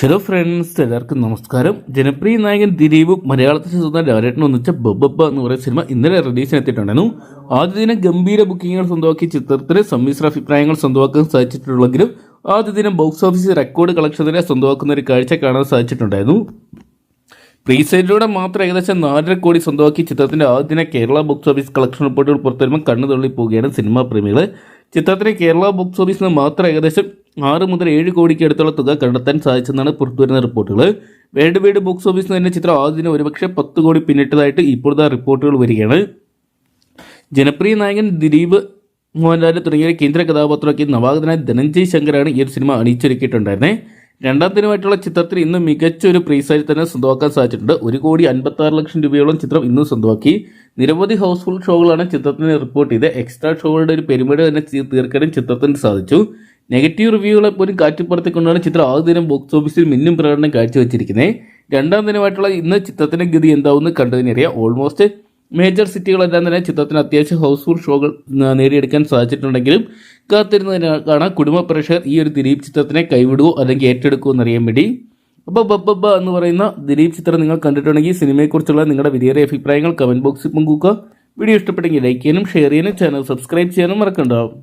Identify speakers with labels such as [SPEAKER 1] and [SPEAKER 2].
[SPEAKER 1] Hello friends എല്ലാവർക്കും നമസ്കാരം. ജനപ്രിയ നായകൻ ദിലീപും മലയാളത്തിൽ സ്വന്തം ഡയറക്ടർ ഒന്നിച്ച ബബ്ബ എന്ന് പറയുന്ന സിനിമ ഇന്നലെ റിലീസിനെത്തിയിട്ടുണ്ടായിരുന്നു ആദ്യ ദിനം ഗംഭീര ബുക്കിങ്ങുകൾ സ്വന്തമാക്കി ചിത്രത്തിന് സമ്മിശ്ര അഭിപ്രായങ്ങൾ സ്വന്തമാക്കാൻ സാധിച്ചിട്ടുള്ളെങ്കിലും ആദ്യ ദിനം ബോക്സ് ഓഫീസ് റെക്കോർഡ് കളക്ഷനെ സ്വന്തമാക്കുന്ന ഒരു കാഴ്ച കാണാൻ സാധിച്ചിട്ടുണ്ടായിരുന്നു. പ്രീസെയിലൂടെ മാത്രം ഏകദേശം നാലര കോടി സ്വന്തമാക്കി ചിത്രത്തിന്റെ ആദ്യ ദിന കേരള ബോക്സ് ഓഫീസ് കളക്ഷൻ റിപ്പോർട്ടുകൾ പുറത്തുവരുമ്പോൾ കണ്ണു തള്ളി പോവുകയാണ് സിനിമാ പ്രേമികൾ ചിത്രത്തിന് കേരള ബോക്സ് ഓഫീസിൽ മാത്രം ഏകദേശം ആറ് മുതൽ ഏഴ് കോടിക്ക് അടുത്തുള്ള തുക കണ്ടെത്താൻ സാധിച്ചെന്നാണ് പുറത്തുവരുന്ന റിപ്പോർട്ടുകൾ. വേൾഡ് വൈഡ് ബോക്സ് ഓഫീസിൽ തന്നെ ചിത്രം ആദ്യം ഒരുപക്ഷെ പത്ത് കോടി പിന്നിട്ടതായിട്ട് ഇപ്പോഴത്തെ റിപ്പോർട്ടുകൾ വരികയാണ്. ജനപ്രിയ നായകൻ ദിലീപ് മോഹൻലാൽ തുടങ്ങിയ കേന്ദ്ര കഥാപാത്രമാക്കി നവാഗതനായ ധനഞ്ജയ് ശങ്കറാണ് ഈ ഒരു സിനിമ അണിയിച്ചൊരുക്കിയിട്ടുണ്ടായിരുന്നത് രണ്ടാം ദിനമായിട്ടുള്ള ചിത്രത്തിൽ ഇന്ന് മികച്ച ഒരു പ്രൈസായി തന്നെ സ്വന്തമാക്കാൻ സാധിച്ചിട്ടുണ്ട്. ഒരു കോടി അൻപത്തി ആറ് ലക്ഷം രൂപയോളം ചിത്രം ഇന്നും സ്വന്തമാക്കി. നിരവധി ഹൗസ്ഫുൾ ഷോകളാണ് ചിത്രത്തിന് റിപ്പോർട്ട് ചെയ്ത് എക്സ്ട്രാ ഷോകളുടെ ഒരു പെരുമഴ തന്നെ തീർക്കാനും ചിത്രത്തിന് സാധിച്ചു. നെഗറ്റീവ് റിവ്യൂകളെ പോലും കാറ്റിപ്പുറത്തിക്കൊണ്ടാണ് ചിത്രം ആദ്യ ദിനം ബോക്സ് ഓഫീസിൽ മിന്നും പ്രകടനം കാഴ്ചവെച്ചിരിക്കുന്നത് രണ്ടാം ദിനമായിട്ടുള്ള ഇന്ന് ചിത്രത്തിന്റെ ഗതി എന്താവുമെന്ന് കണ്ടതിനറിയാം ഓൾമോസ്റ്റ് മേജർ സിറ്റികളെല്ലാം തന്നെ ചിത്രത്തിന് അത്യാവശ്യം ഹൗസ്ഫുൾ ഷോകൾ നേടിയെടുക്കാൻ സാധിച്ചിട്ടുണ്ടെങ്കിലും കാത്തിരുന്നതിനാണ് കുടുംബ പ്രേക്ഷകർ ഈ ഒരു ദിലീപ് ചിത്രത്തിനെ കൈവിടുവോ അല്ലെങ്കിൽ ഏറ്റെടുക്കുമോ എന്നറിയാൻ വേണ്ടി. അപ്പോൾ ബബ്ബ എന്ന് പറയുന്ന ദിലീപ് ചിത്രം നിങ്ങൾ കണ്ടിട്ടുണ്ടെങ്കിൽ സിനിമയെക്കുറിച്ചുള്ള നിങ്ങളുടെ വിലയേറിയ അഭിപ്രായങ്ങൾ കമന്റ് ബോക്സിൽ പങ്കുവെക്കുക. വീഡിയോ ഇഷ്ടപ്പെട്ടെങ്കിൽ ലൈക്ക് ചെയ്യാനും ഷെയർ ചെയ്യാനും ചാനൽ സബ്സ്ക്രൈബ് ചെയ്യാനും മറക്കണ്ടാവും